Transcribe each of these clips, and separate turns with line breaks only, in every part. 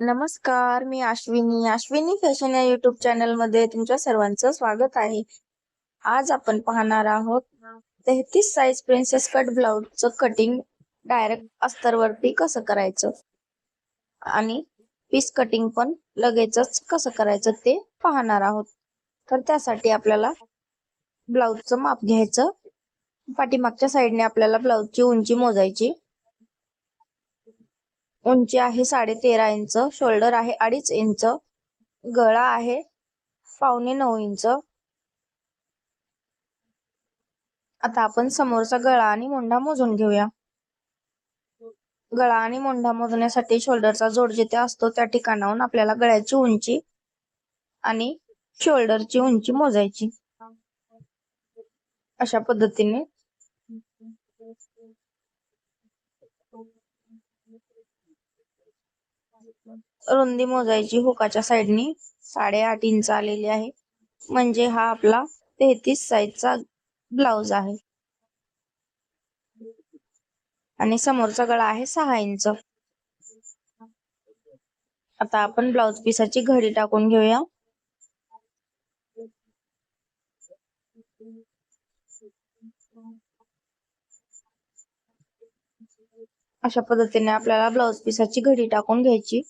नमस्कार मी अश्विनी. अश्विनी फॅशन या युट्यूब चॅनलमध्ये तुमच्या सर्वांचं स्वागत आहे. आज आपण पाहणार आहोत तेहतीस साईज प्रिन्सेस कट ब्लाउजचं कटिंग डायरेक्ट अस्तरवरती कसं करायचं आणि पीस कटिंग पण लगेचच कसं करायचं ते पाहणार आहोत. तर त्यासाठी आपल्याला ब्लाउजचं माप घ्यायचं. पाठीमागच्या साईडने आपल्याला ब्लाउजची उंची मोजायची. उंची आहे साडे तेरा इंच शोल्डर आहे अडीच इंच गळा आहे पावणे नऊ इंच. आता आपण समोरचा गळा आणि मोंढा मोजून घेऊया. गळा आणि मोंढा मोजण्यासाठी शोल्डरचा जोड जिथे असतो त्या ठिकाणाहून आपल्याला गळ्याची उंची आणि शोल्डरची उंची मोजायची. अशा पद्धतीने रुंदी मोजायची हुकाच्या साईडनी साडेआठ इंच आलेली आहे. म्हणजे हा आपला तेहतीस साईजचा ब्लाउज आहे. आणि समोरचा गळा आहे सहा इंच. आता आपण ब्लाउज पिसाची घडी टाकून घेऊया. अशा पद्धतीने आपल्याला ब्लाउज पिसाची घडी टाकून घ्यायची.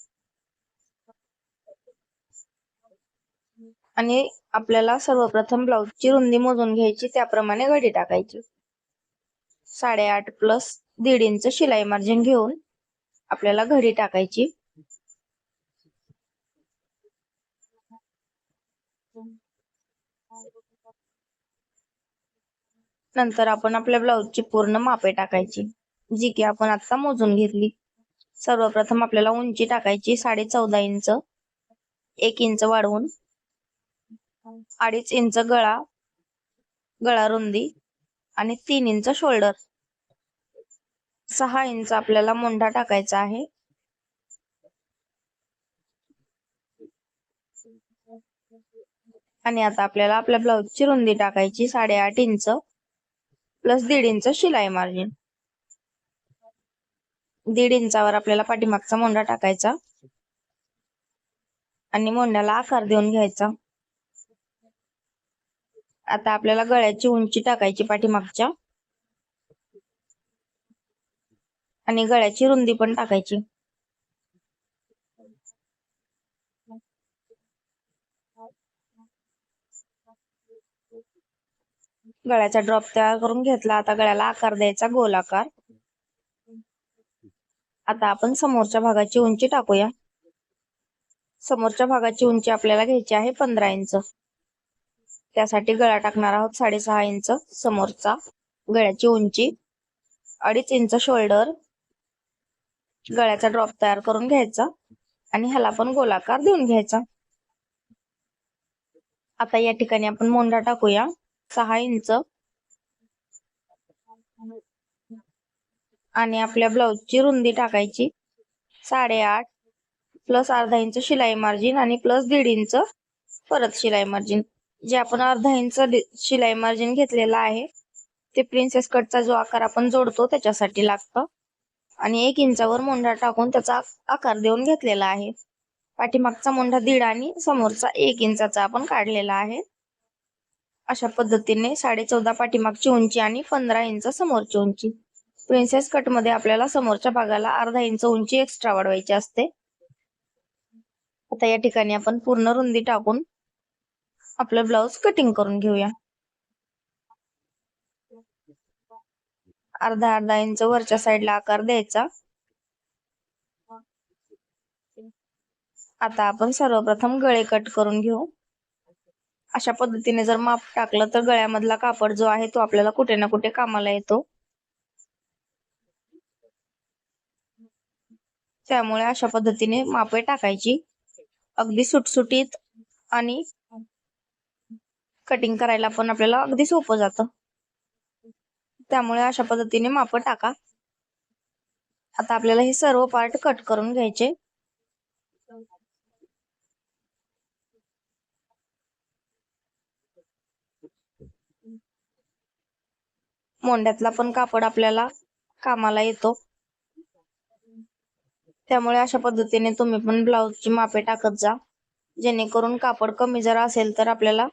आणि आपल्याला सर्वप्रथम ब्लाऊजची रुंदी मोजून घ्यायची त्याप्रमाणे घडी टाकायची. साडेआठ प्लस दीड इंच शिलाई मार्जिन घेऊन आपल्याला घडी टाकायची. नंतर आपण आपल्या ब्लाऊजची पूर्ण मापे टाकायची जी की आपण आता मोजून घेतली. सर्वप्रथम आपल्याला उंची टाकायची साडे चौदा इंच एक इंच वाढवून अडीच इंच गळा गळा रुंदी आणि तीन इंच शोल्डर. सहा इंच आपल्याला मोंढा टाकायचा आहे. आणि आता आपल्याला आपल्या ब्लाउजची रुंदी टाकायची साडेआठ इंच प्लस दीड इंच शिलाई मार्जिन. दीड इंचावर आपल्याला पाठीमागचा मोंढा टाकायचा आणि मोंढ्याला आकार देऊन घ्यायचा. आता आपल्याला गळ्याची उंची टाकायची पाठीमागच्या. आणि गळ्याची रुंदी पण टाकायची. गळ्याचा ड्रॉप तयार करून घेतला. आता गळ्याला आकार द्यायचा गोल आकार आता आपण समोरच्या भागाची उंची टाकूया. समोरच्या भागाची उंची आपल्याला घ्यायची आहे पंधरा इंच. त्यासाठी गळा टाकणार आहोत साडेसहा इंच समोरचा. गळ्याची उंची अडीच इंच शोल्डर. गळ्याचा ड्रॉप तयार करून घ्यायचा आणि ह्याला पण गोलाकार देऊन घ्यायचा. आता या ठिकाणी आपण मोंढा टाकूया. सहा इंच. आणि आपल्या ब्लाउजची रुंदी टाकायची. साडेआठ प्लस अर्धा इंच शिलाई मार्जिन आणि प्लस दीड इंच परत शिलाई मार्जिन. जे आपण अर्धा इंच शिलाई मार्जिन घेतलेला आहे ते प्रिन्सेस कटचा जो आकार आपण जोडतो त्याच्यासाठी लागतं. आणि एक इंचावर मोंढा टाकून त्याचा आकार देऊन घेतलेला आहे. पाठीमागचा मोंढा दीड आणि समोरचा एक इंचाचा आपण काढलेला आहे. अशा पद्धतीने साडे चौदा पाठीमागची उंची आणि पंधरा इंच समोरची उंची. प्रिन्सेस कटमध्ये आपल्याला समोरच्या भागाला अर्धा इंच उंची एक्स्ट्रा वाढवायची असते. आता या ठिकाणी आपण पूर्ण रुंदी टाकून आपलं ब्लाउज कटिंग करून घेऊया. अर्धा अर्धा इंच वरच्या साईडला आकार द्यायचा. आता आपण सर्वप्रथम गळे कट करून घेऊ. अशा पद्धतीने जर माप टाकलं तर गळ्यामधला कापड जो आहे तो आपल्याला कुठे ना कुठे कामाला येतो. त्यामुळे अशा पद्धतीने मापे टाकायची. अगदी सुटसुटीत आणि कटिंग करायला पण आपल्याला अगदी सोपं जातं. त्यामुळे अशा पद्धतीने माप टाका. आता आपल्याला हे सर्व पार्ट कट करून घ्यायचे. मोंड्यातला पण कापड आपल्याला कामाला येतो. त्यामुळे अशा पद्धतीने तुम्ही पण ब्लाऊजची मापे टाकत जा. जेणेकरून कापड कमी जर असेल तर आपल्याला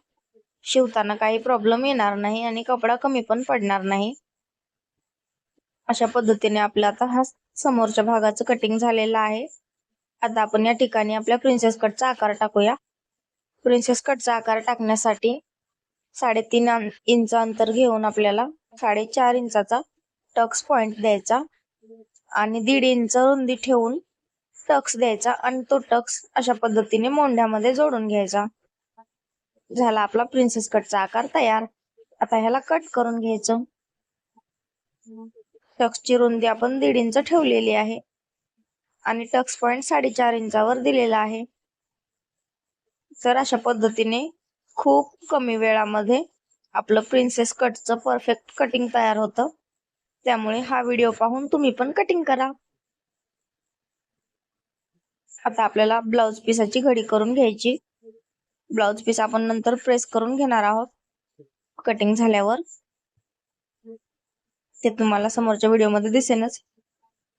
शिवताना काही प्रॉब्लेम येणार नाही आणि कपडा कमी पण पडणार नाही. अशा पद्धतीने आपला आता हा समोरच्या भागाचं कटिंग झालेलं आहे. आता आपण या ठिकाणी आपल्या प्रिन्सेस कटचा आकार टाकूया. प्रिन्सेस कटचा आकार टाकण्यासाठी साडेतीन इंच अंतर घेऊन आपल्याला साडेचार इंचाचा टक्स पॉइंट द्यायचा आणि दीड इंच रुंदी ठेवून टक्स द्यायचा आणि तो टक्स अशा पद्धतीने मोंढ्यामध्ये जोडून घ्यायचा. झाला आपला प्रिन्सेस कटचा आकार तयार. आता ह्याला कट करून घ्यायचं. टक्सची रुंदी आपण दीड इंच ठेवलेली आहे. आणि टक्स पॉइंट साडेचार इंचावर दिलेला आहे. तर अशा पद्धतीने खूप कमी वेळामध्ये आपलं प्रिन्सेस कटचं परफेक्ट कटिंग तयार होतं. त्यामुळे हा व्हिडिओ पाहून तुम्ही पण कटिंग करा. आता आपल्याला ब्लाउज पीसाची घडी करून घ्यायची. ब्लाउज पीस आपण नंतर प्रेस करून घेणार आहोत. कटिंग झाल्यावर. ते तुम्हाला समोरच्या व्हिडिओमध्ये दिसेनच.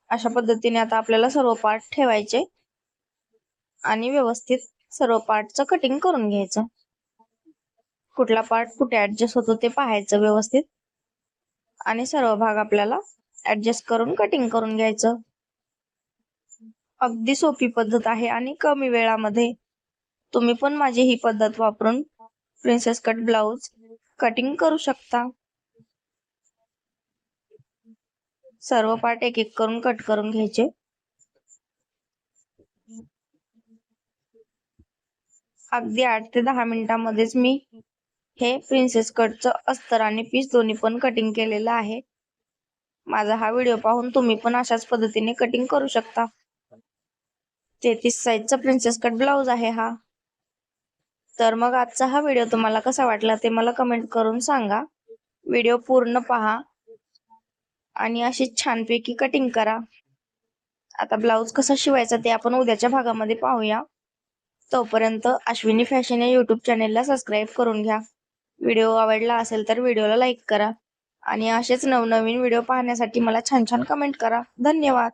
अशा पद्धतीने आता आपल्याला सर्व पार्ट ठेवायचे. आणि व्यवस्थित सर्व पार्टचं कटिंग करून घ्यायचं. कुठला पार्ट कुठे ऍडजस्ट होतो ते पाहायचं व्यवस्थित. आणि सर्व भाग आपल्याला ऍडजस्ट करून कटिंग करून घ्यायचं. अगदी सोपी पद्धत आहे आणि कमी वेळामध्ये तुम्ही पण माझी ही पद्धत वापरून प्रिन्सेस कट ब्लाउज कटिंग करू शकता. सर्व पार्ट एक एक करून कट करून घ्यायचे. अगदी आठ ते दहा मिनिटांमध्येच मी हे प्रिन्सेस कटचं अस्तर आणि पीस दोन्ही पण कटिंग केलेलं आहे. माझा हा व्हिडिओ पाहून तुम्ही पण अशाच पद्धतीने कटिंग करू शकता. तेहतीस साईजचा प्रिन्सेस कट ब्लाउज आहे हा. तर मग आजचा हा व्हिडिओ तुम्हाला कसा वाटला ते मला कमेंट करून सांगा. व्हिडिओ पूर्ण पहा. आणि अशी छानपैकी कटिंग करा. आता ब्लाऊज कसा शिवायचा ते आपण उद्याच्या भागामध्ये पाहूया. तोपर्यंत अश्विनी फॅशन या युट्यूब चॅनेलला सबस्क्राईब करून घ्या. व्हिडिओ आवडला असेल तर व्हिडिओला लाईक करा. आणि असेच नवनवीन व्हिडिओ पाहण्यासाठी मला छान छान कमेंट करा. धन्यवाद.